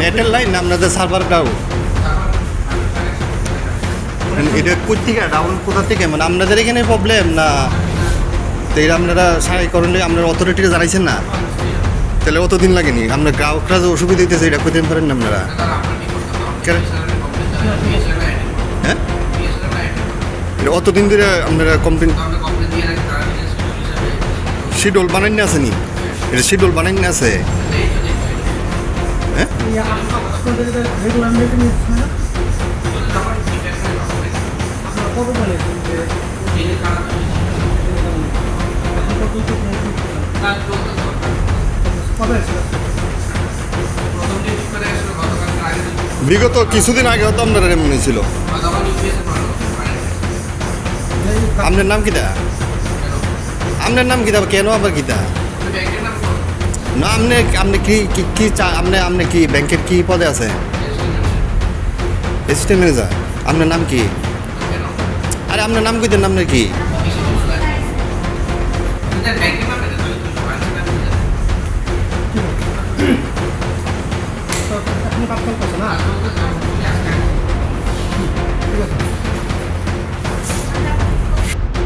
নেটের লাইন আপনাদের server down এটা কোথেকে ডাউন কোথা থেকে? মানে আপনাদের এখানে প্রবলেম না? তো এটা আপনারা সাহায্য করেন আপনারা অথরিটিকে জানাইছেন না? তাহলে অতদিন লাগেনি। আপনার গ্রাহকরা যে অসুবিধা দিতেছে এটা করতে পারেন না আপনারা? হ্যাঁ? এটা অতদিন ধরে আপনারা কমপ্লেন শিডিউল বানাই না? আসেনি এটা শিডিউল বানাই না আছে? রেগুলার মিটিং হচ্ছে না? বিগত কিছুদিন আগে তো আপনারা এমন ছিল আপনার নাম কিটা আপনার নাম কিটা কেন আবার কিটা না আপনি আপনি কি কি কি আপনি আপনি কি ব্যাংকের কি পদে আছে? এসিস্ট্যান্ট ম্যানেজার আপনার নাম কি? আরে আপনার নাম কইতেন আপনার কি? তো